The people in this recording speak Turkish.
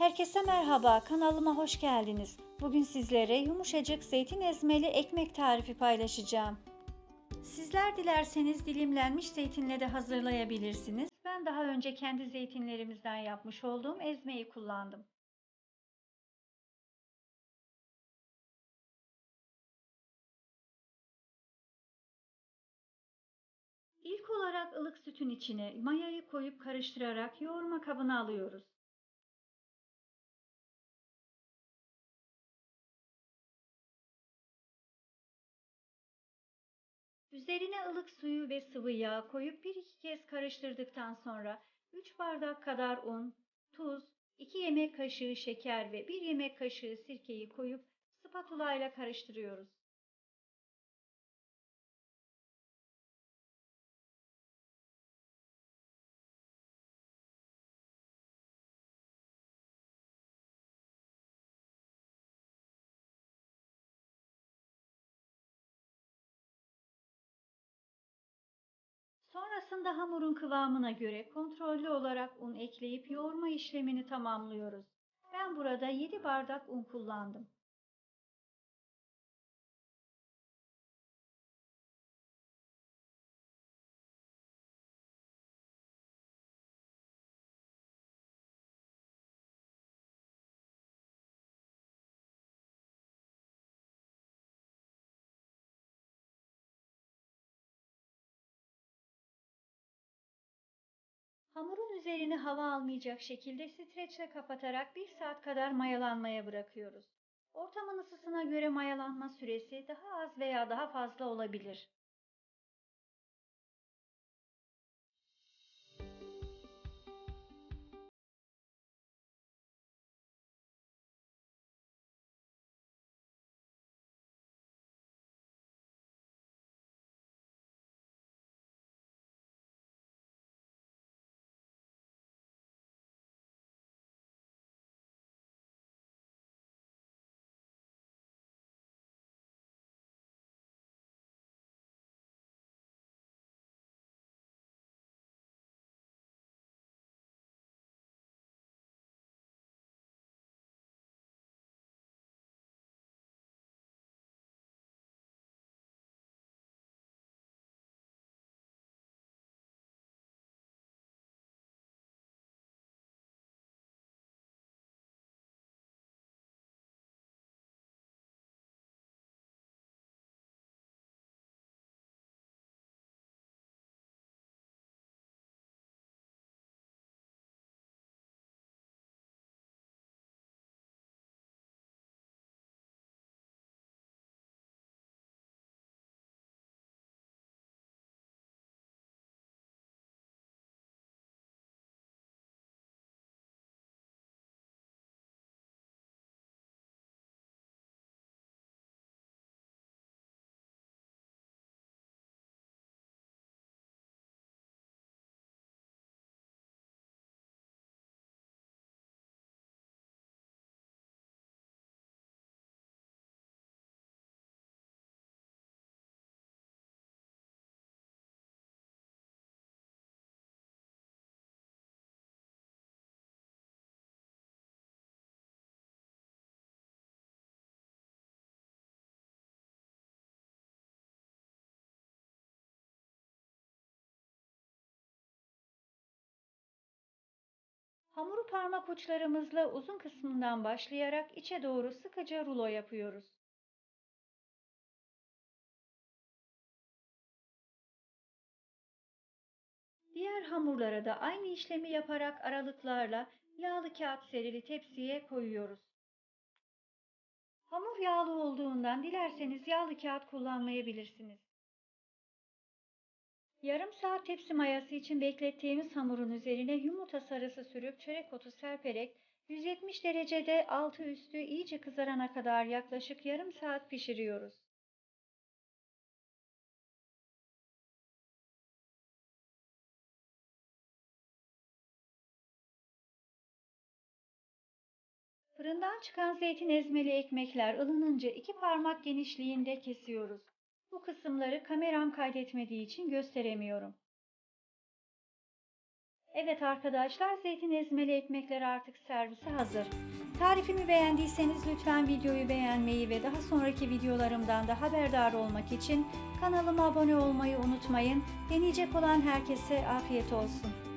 Herkese merhaba, kanalıma hoş geldiniz. Bugün sizlere yumuşacık zeytin ezmeli ekmek tarifi paylaşacağım. Sizler dilerseniz dilimlenmiş zeytinle de hazırlayabilirsiniz. Ben daha önce kendi zeytinlerimizden yapmış olduğum ezmeyi kullandım. İlk olarak ılık sütün içine mayayı koyup karıştırarak yoğurma kabına alıyoruz. Üzerine ılık suyu ve sıvı yağ koyup bir iki kez karıştırdıktan sonra 3 bardak kadar un, tuz, 2 yemek kaşığı şeker ve 1 yemek kaşığı sirkeyi koyup spatula ile karıştırıyoruz. Sonrasında hamurun kıvamına göre kontrollü olarak un ekleyip yoğurma işlemini tamamlıyoruz. Ben burada 7 bardak un kullandım. Hamurun üzerini hava almayacak şekilde streçle kapatarak 1 saat kadar mayalanmaya bırakıyoruz. Ortamın ısısına göre mayalanma süresi daha az veya daha fazla olabilir. Hamuru parmak uçlarımızla uzun kısmından başlayarak içe doğru sıkıca rulo yapıyoruz. Diğer hamurlara da aynı işlemi yaparak aralıklarla yağlı kağıt serili tepsiye koyuyoruz. Hamur yağlı olduğundan dilerseniz yağlı kağıt kullanmayabilirsiniz. Yarım saat tepsi mayası için beklettiğimiz hamurun üzerine yumurta sarısı sürüp çörek otu serperek 170 derecede altı üstü iyice kızarana kadar yaklaşık yarım saat pişiriyoruz. Fırından çıkan zeytin ezmeli ekmekler ılınınca iki parmak genişliğinde kesiyoruz. Bu kısımları kameram kaydetmediği için gösteremiyorum. Evet arkadaşlar zeytin ezmeli ekmekler artık servise hazır. Tarifimi beğendiyseniz lütfen videoyu beğenmeyi ve daha sonraki videolarımdan da haberdar olmak için kanalıma abone olmayı unutmayın. Deneyecek olan herkese afiyet olsun.